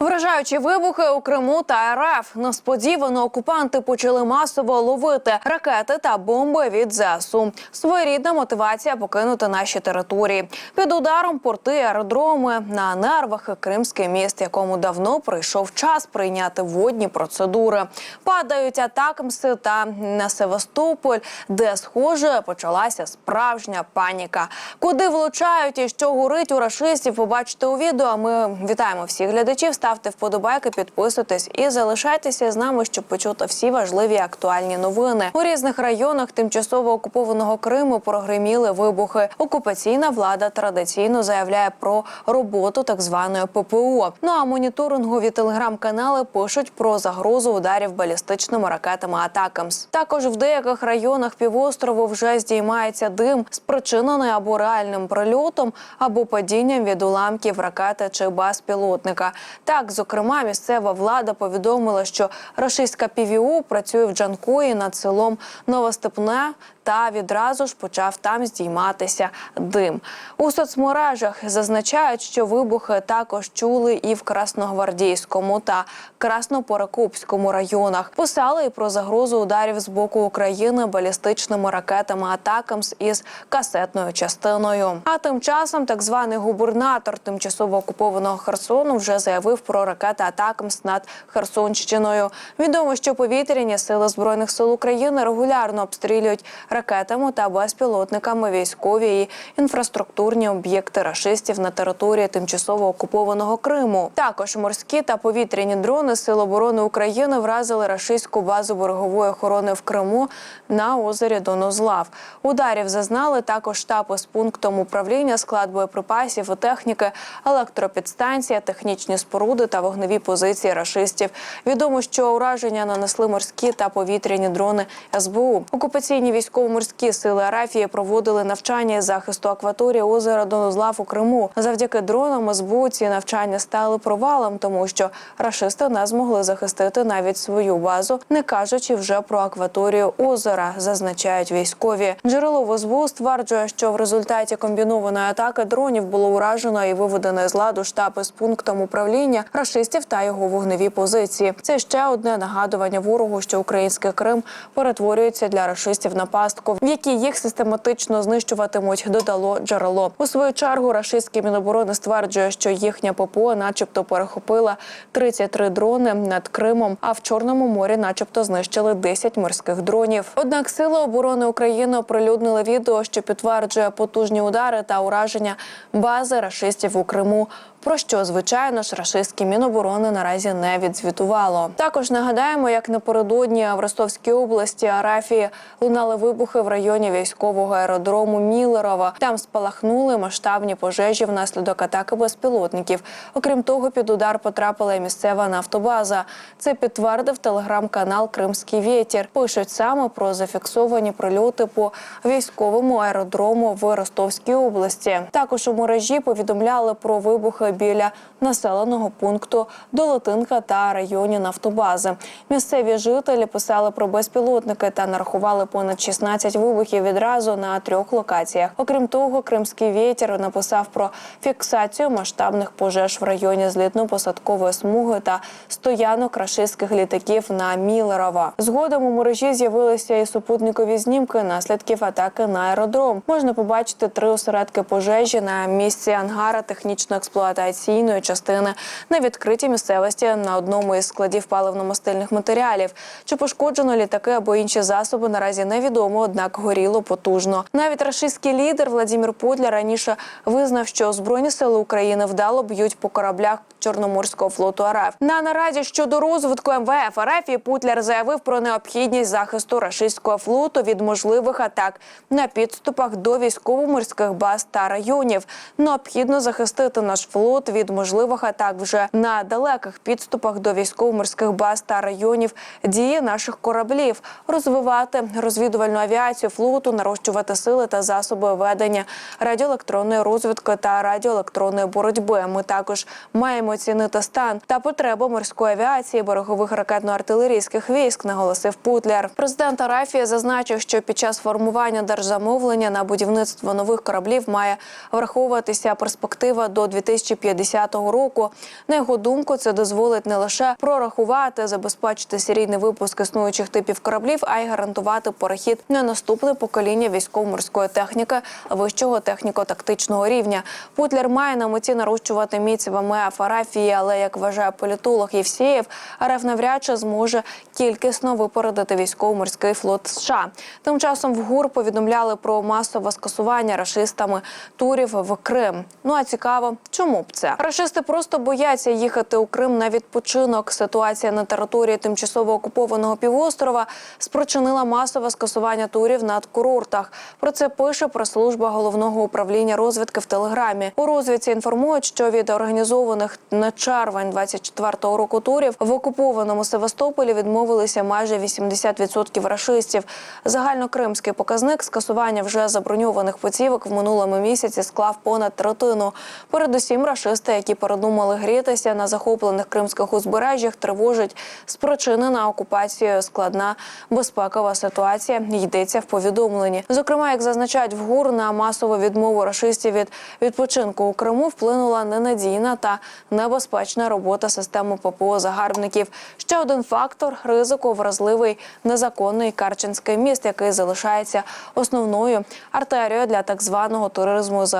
Вражаючі вибухи у Криму та РФ несподівано окупанти почали масово ловити ракети та бомби від ЗСУ. Своєрідна мотивація покинути наші території. Під ударом порти, аеродроми на нервах і Кримський міст, якому давно прийшов час прийняти водні процедури. Падають атакамси та на Севастополь, де схоже почалася справжня паніка. Куди влучають і що горить у рашистів, побачите у відео. Ми вітаємо всіх глядачів. Ставте вподобайки, підписуйтесь і залишайтеся з нами, щоб почути всі важливі актуальні новини. У різних районах тимчасово окупованого Криму прогреміли вибухи. Окупаційна влада традиційно заявляє про роботу так званої ППО. Ну а моніторингові телеграм-канали пишуть про загрозу ударів балістичними ракетами Атакамс. Також в деяких районах півострову вже здіймається дим, спричинений або реальним прильотом, або падінням від уламків ракети чи безпілотника. Так, зокрема, місцева влада повідомила, що рашистська ПВО працює в Джанкої над селом Новостепне. Та відразу ж почав там здійматися дим. У соцмережах зазначають, що вибухи також чули і в Красногвардійському та Красноперекопському районах. Писали і про загрозу ударів з боку України балістичними ракетами атакамс із касетною частиною. А тим часом так званий губернатор тимчасово окупованого Херсону вже заявив про ракети атакамс над Херсонщиною. Відомо, що повітряні сили збройних сил України регулярно обстрілюють ракетами та безпілотниками військові і інфраструктурні об'єкти рашистів на території тимчасово окупованого Криму. Також морські та повітряні дрони Сил оборони України вразили рашистську базу берегової охорони в Криму на озері Донозлав. Ударів зазнали також штаби з пунктом управління, склад боєприпасів техніки, електропідстанція, технічні споруди та вогневі позиції рашистів. Відомо, що ураження нанесли морські та повітряні дрони СБУ. Окупаційні військово-морські сили Арафії проводили навчання захисту акваторії озера Донозлав у Криму. Завдяки дронам СБУ ці навчання стали провалом, тому що рашисти не змогли захистити навіть свою базу, не кажучи вже про акваторію озера, зазначають військові. Джерело в СБУ стверджує, що в результаті комбінованої атаки дронів було уражено і виведено з ладу штаб із пунктом управління рашистів та його вогневі позиції. Це ще одне нагадування ворогу, що український Крим перетворюється для рашистів на пастку, в якій їх систематично знищуватимуть. Додало джерело у свою чергу. Рашистські міноборони стверджує, що їхня ППО, начебто, перехопила 33 дрони над Кримом, а в Чорному морі, начебто, знищили 10 морських дронів. Однак сили оборони України оприлюднили відео, що підтверджує потужні удари та ураження бази рашистів у Криму. Про що звичайно ж рашистські міноборони наразі не відзвітувало. Також нагадаємо, як напередодні в Ростовській області Арафії лунали вибухи в районі військового аеродрому Міллерова. Там спалахнули масштабні пожежі внаслідок атаки безпілотників. Окрім того, під удар потрапила і місцева нафтобаза. Це підтвердив телеграм-канал Кримський вітір. Пишуть саме про зафіксовані прильоти по військовому аеродрому в Ростовській області. Також у мережі повідомляли про вибухи біля населеного пункту Долотинка та районі нафтобази. Місцеві жителі писали про безпілотники та нарахували понад 16 вибухів відразу на трьох локаціях. Окрім того, кримський вітер написав про фіксацію масштабних пожеж в районі злітно-посадкової смуги та стоянок рашистських літаків на Мілерова. Згодом у мережі з'явилися і супутникові знімки наслідків атаки на аеродром. Можна побачити три осередки пожежі на місці ангара технічно-експлуатаційної частини на відкритій місцевості на одному із складів паливно-мастильних матеріалів. Чи пошкоджено літаки або інші засоби наразі невідомо, однак горіло потужно. Навіть рашистський лідер Владимир Путля раніше визнав, що збройні сили України вдало б'ють по кораблях Чорноморського флоту РФ. На нараді щодо розвитку МВФ РФ і Путляр заявив про необхідність захисту рашистського флоту від можливих атак на підступах до військово-морських баз та районів. Необхідно захистити наш флот від можливих атак вже на далеких підступах до військово-морських баз та районів дії наших кораблів, розвивати розвідувальну авіацію флоту, нарощувати сили та засоби ведення радіоелектронної розвідки та радіоелектронної боротьби. Ми також маємо оцінити стан та потребу морської авіації берегових ракетно-артилерійських військ, наголосив Путляр. Президент Арафія зазначив, що під час формування держзамовлення на будівництво нових кораблів має враховуватися перспектива до 2050 2050 року. На його думку, це дозволить не лише прорахувати, забезпечити серійний випуск існуючих типів кораблів, а й гарантувати перехід на наступне покоління військово-морської техніки вищого техніко-тактичного рівня. Путлер має на меті нарощувати міць ВМФ Арафії, але як вважає політолог Євсєєв, РФ навряд чи зможе кількісно випередити військово-морський флот США. Тим часом в ГУР повідомляли про масове скасування рашистами турів в Крим. Ну а цікаво, чому це? Рашисти просто бояться їхати у Крим на відпочинок. Ситуація на території тимчасово окупованого півострова спричинила масове скасування турів на курортах. Про це пише прес-служба головного управління розвідки в Телеграмі. У розвідці інформують, що від організованих на червень 24-го року турів в окупованому Севастополі відмовилися майже 80% рашистів. Загальнокримський показник скасування вже заброньованих путівок в минулому місяці склав понад третину. Передусім, рашисти, які передумали грітися на захоплених кримських узбережжях, тривожить спричинена окупацією складна безпекова ситуація. Йдеться в повідомленні. Зокрема, як зазначають в ГУР, на масову відмову рашистів від відпочинку у Криму вплинула ненадійна та небезпечна робота системи ППО загарбників. Ще один фактор ризику вразливий незаконний Карченський міст, який залишається основною артерією для так званого туризму з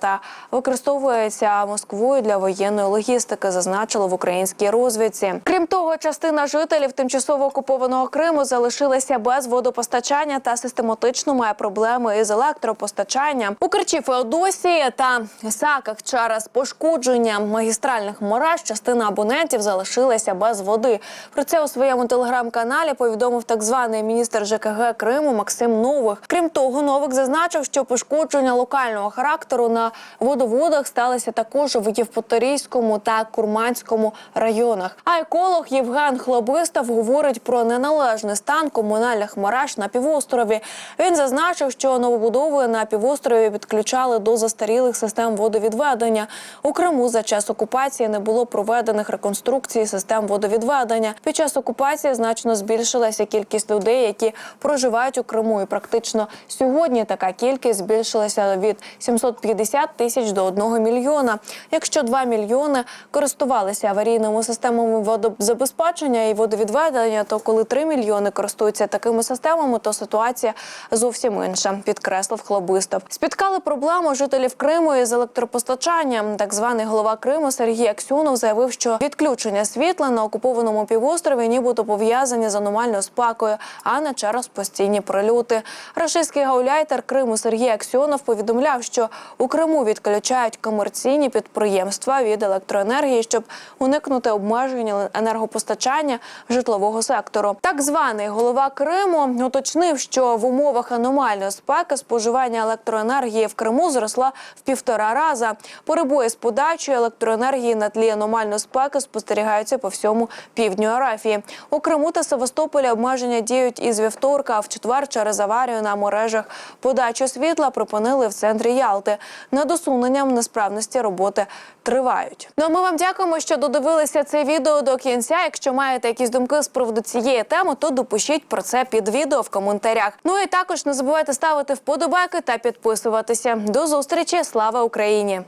та використовується Москвою для воєнної логістики, зазначили в українській розвідці. Крім того, частина жителів тимчасово окупованого Криму залишилася без водопостачання та систематично має проблеми із електропостачанням. У Керчі Феодосії та Саках через пошкодження магістральних мереж частина абонентів залишилася без води. Про це у своєму телеграм-каналі повідомив так званий міністр ЖКГ Криму Максим Нових. Крім того, Новик зазначив, що пошкодження локального характеру на водоводах сталися також в Євпаторійському та Курманському районах. А еколог Євген Хлобистов говорить про неналежний стан комунальних мереж на півострові. Він зазначив, що новобудови на півострові підключали до застарілих систем водовідведення. У Криму за час окупації не було проведених реконструкцій систем водовідведення. Під час окупації значно збільшилася кількість людей, які проживають у Криму. І практично сьогодні така кількість збільшилася від 750 тисяч до 1 мільйона. Якщо 2 мільйони користувалися аварійними системами водозабезпечення і водовідведення, то коли 3 мільйони користуються такими системами, то ситуація зовсім інша, підкреслив Хлобистов. Спіткали проблему жителів Криму із електропостачанням. Так званий голова Криму Сергій Аксюнов заявив, що відключення світла на окупованому півострові нібито пов'язані з аномальною спакою, а не через постійні прильоти. Рашистський гауляйтер Криму Сергій Аксьонов повідомляв, що у Криму відключають комерційні підприємства від електроенергії, щоб уникнути обмеження енергопостачання житлового сектору. Так званий голова Криму уточнив, що в умовах аномальної спеки споживання електроенергії в Криму зросла в півтора раза. Перебої з подачою електроенергії на тлі аномальної спеки спостерігаються по всьому півдню Арафії. У Криму та Севастополі обмеження діють із вівторка, а в четвер через аварію на мережах подачі світла припинили в центрі Ялти. Над усуненням несправності роботи тривають. Ну а ми вам дякуємо, що додивилися це відео до кінця. Якщо маєте якісь думки з приводу цієї теми, то допишіть про це під відео в коментарях. Ну і також не забувайте ставити вподобайки та підписуватися. До зустрічі! Слава Україні!